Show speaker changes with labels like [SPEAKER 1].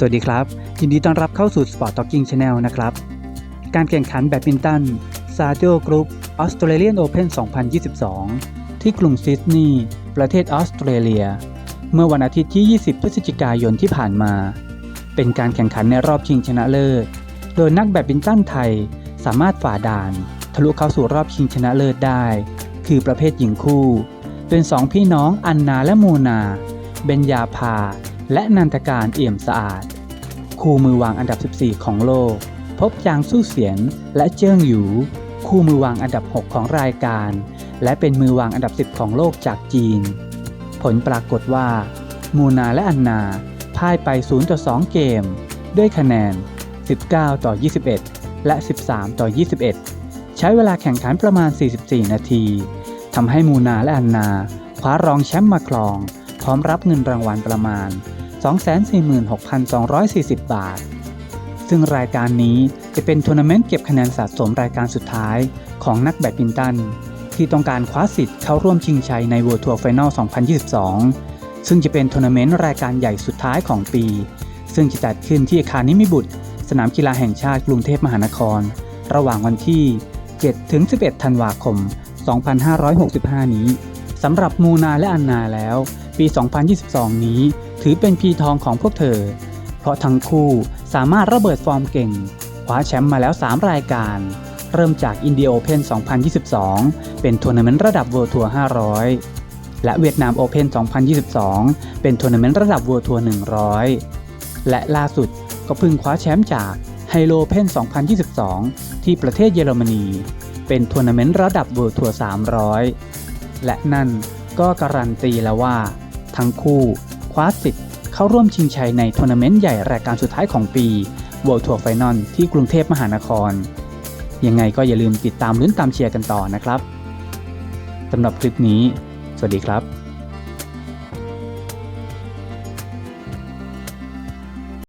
[SPEAKER 1] สวัสดีครับ ยินดีต้อนรับเข้าสู่ Sport Talking Channel นะครับ การแข่งขันแบดมินตัน s a d o Group Australian Open 2022 ที่กรุงซิดนีย์ประเทศออสเตรเลีย เมื่อวันอาทิตย์ที่ 20 พฤศจิกายนที่ผ่านมา เป็นการแข่งขันในรอบชิงชนะเลิศ โดยนักแบดมินตันไทยสามารถฝ่าด่าน ทะลุเข้าสู่รอบชิงชนะเลิศได้ คือประเภทหญิงคู่ เป็นสองพี่น้องอันนาและโมนา เบญญาภา และนันทการเอี่ยมสะอาด คู่มือวางอันดับ 14 ของโลก พบจางสู้เสียนและเจิ้งหยู คู่มือวางอันดับ 6 ของรายการ และเป็นมือวางอันดับ 10 ของโลกจากจีน ผลปรากฏว่า มูนาและอันนาพ่ายไป 0 ต่อ 2 เกม ด้วยคะแนน 19 ต่อ 21 และ 13 ต่อ 21 ใช้เวลาแข่งขันประมาณ 44 นาทีทำให้มูนาและอันนาคว้ารองแชมป์มาครอง พร้อมรับเงินรางวัลประมาณ 246,240 บาท ซึ่งรายการนี้จะเป็นทัวร์นาเมนต์เก็บคะแนนสะสมรายการสุดท้ายของนักแบดมินตัน ที่ต้องการคว้าสิทธิ์เข้าร่วมชิงชัยใน World Tour Final 2022 ซึ่งจะเป็นทัวร์นาเมนต์รายการใหญ่สุดท้ายของปี ซึ่งจะจัดขึ้นที่อาคารนิมิบุตร สนามกีฬาแห่งชาติกรุงเทพมหานคร ระหว่างวันที่ 7-11 ธันวาคม 2565 นี้ สำหรับมูนาและอันนาแล้ว ปี 2022 นี้ถือเป็นปีทองของพวกเธอ เพราะทั้งคู่สามารถระเบิดฟอร์มเก่งคว้าแชมป์มาแล้ว 3 รายการ เริ่มจากอินเดียโอเพน2022 เป็นทัวร์นาเมนต์ระดับ World Tour 500 และเวียดนามโอเพน2022 เป็นทัวร์นาเมนต์ระดับ World Tour 100 และล่าสุดก็เพิ่งคว้าแชมป์จากไฮโลเพน2022 ที่ประเทศเยอรมนี เป็นทัวร์นาเมนต์ระดับ World Tour 300 และนั่นก็การันตีแล้วว่า ทั้งคู่คว้าสิทธิ์เข้าร่วมชิงชัยในทัวร์นาเมนต์ใหญ่รายการสุดท้ายของปี World Tour Final ที่กรุงเทพมหานคร ยังไงก็อย่าลืมติดตามลุ้นตามเชียร์กันต่อนะครับสำหรับคลิปนี้ สวัสดีครับ